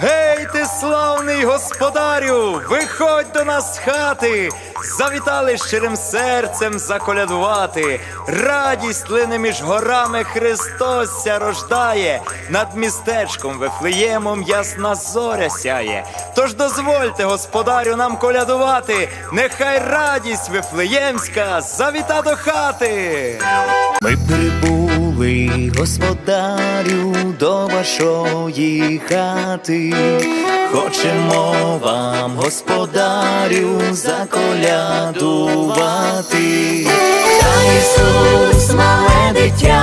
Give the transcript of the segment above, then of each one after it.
Гей, ти славний господарю, виходь до нас з хати, завітали щирим серцем заколядувати. Радість лине між горами Христос ся рождає, над містечком Вифлеємом ясна зоря сяє. Тож дозвольте, господарю, нам колядувати, нехай радість Вифлеємська завіта до хати. Ми прибули, господарю, до вашої хати. Хочемо вам, господарю, заколядувати. Та Ісус, мале дитя,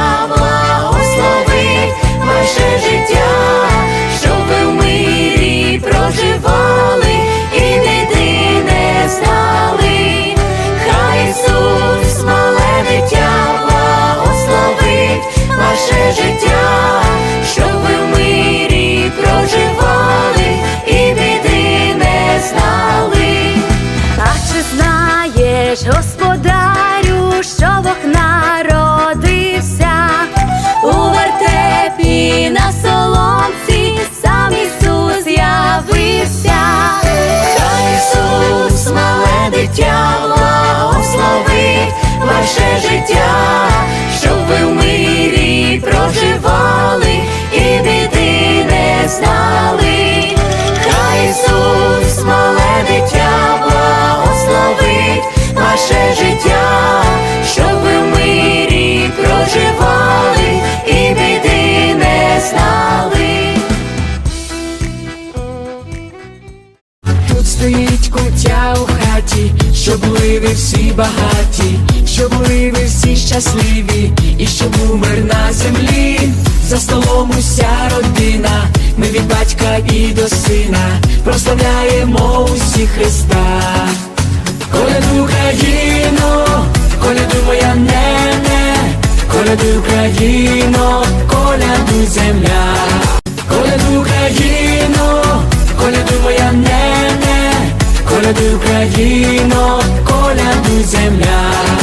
ваше життя, щоб ви в мирі проживали і біди не знали. А чи знаєш, господарю, що Бог Тут стоїть кутя у хаті, щоб були всі багаті, щоб були ви всі щасливі, і щоб був мир на землі. За столом уся родина, ми від батька і до сина прославляємо усі Христа. Коляду Україно, коляду моя нене, коляду Україно, коляду земля. Коляду Україно, нене, коляду Україно, коляду земля.